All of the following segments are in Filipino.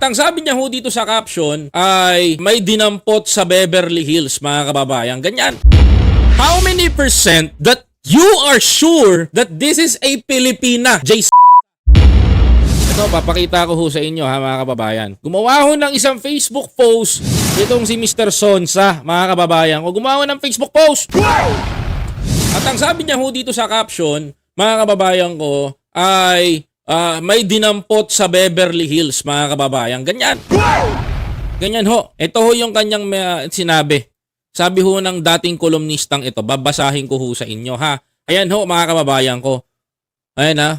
Ang sabi niya ho dito sa caption ay may dinampot sa Beverly Hills mga kababayan. Ganyan. How many percent that you are sure that this is a Filipina? J. Ito, papakita ko ho sa inyo ha mga kababayan. Gumawa ho ng isang Facebook post itong si Mr. Sonsa mga kababayan. O gumawa ng Facebook post. At ang sabi niya ho dito sa caption, mga kababayan ko, ay ah, may dinampot sa Beverly Hills, mga kababayan. Ganyan. Ganyan ho. Ito ho yung kanyang uh, sinabi. Sabi ho ng dating kolumnistang ito, babasahin ko ho sa inyo ha. Ayan ho mga kababayan ko. Ayan ha.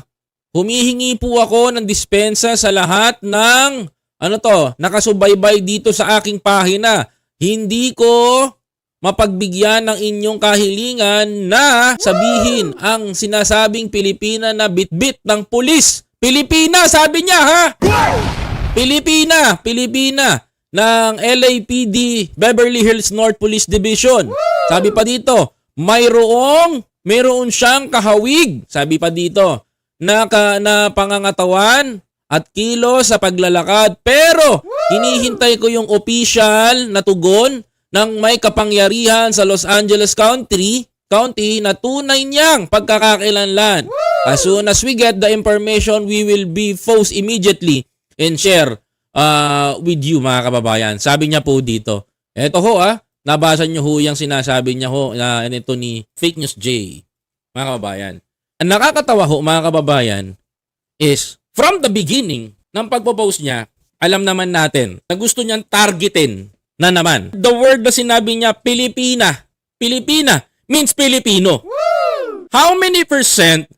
Humihingi po ako ng dispensa sa lahat ng ano to, nakasubaybay dito sa aking pahina. Hindi ko mapagbigyan ng inyong kahilingan na sabihin ang sinasabing Pilipina na bitbit ng pulis. Pilipina, sabi niya ha? Pilipina, Pilipina ng LAPD Beverly Hills North Police Division. Sabi pa dito, mayroong mayroon siyang kahawig. Sabi pa dito, na, ka, na pangangatawan at kilo sa paglalakad. Pero hinihintay ko yung official na tugon ng may kapangyarihan sa Los Angeles County County na tunay niyang pagkakakilanlan. As soon as we get the information, we will be post immediately and share uh, with you mga kababayan. Sabi niya po dito. Eto ho ah, nabasa niyo ho yung sinasabi niya ho na ito ni Fake News J. Mga kababayan. Ang nakakatawa ho mga kababayan is from the beginning ng pagpo-post niya, alam naman natin na gusto niyang targetin na naman. The word na sinabi niya, Pilipina. Pilipina means Filipino. How many percent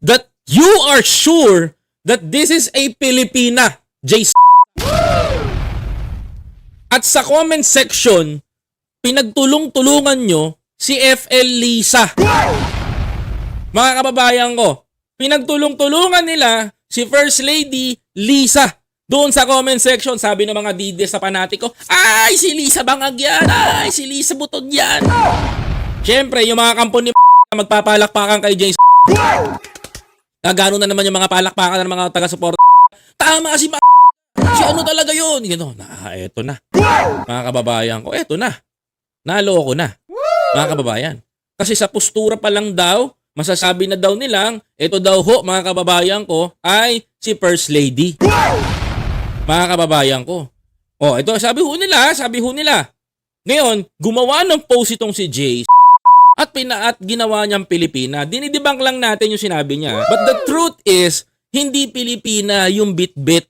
that you are sure that this is a Filipina, J. At sa comment section, pinagtulong-tulungan nyo si FL Lisa. Mga kababayan ko, pinagtulong-tulungan nila si First Lady Lisa. Doon sa comment section, sabi ng mga dide sa panatiko, ay, si Lisa bangag yan, ay, si Lisa butod yan. Siyempre, yung mga kampo ni magpapalakpakan kay James na gano'n na naman yung mga palakpakan ng mga taga-support. Tama si ma- Si ano talaga yun? Gano, na, eto na. Mga kababayan ko, eto na. Naloko na. Mga kababayan. Kasi sa postura pa lang daw, masasabi na daw nilang, eto daw ho, mga kababayan ko, ay si First Lady. Mga kababayan ko. Oh, ito, sabi ho nila, sabi ho nila. Ngayon, gumawa ng post itong si Jay at pina at ginawa niyang Pilipina. Dinidibang lang natin yung sinabi niya. But the truth is, hindi Pilipina yung bit-bit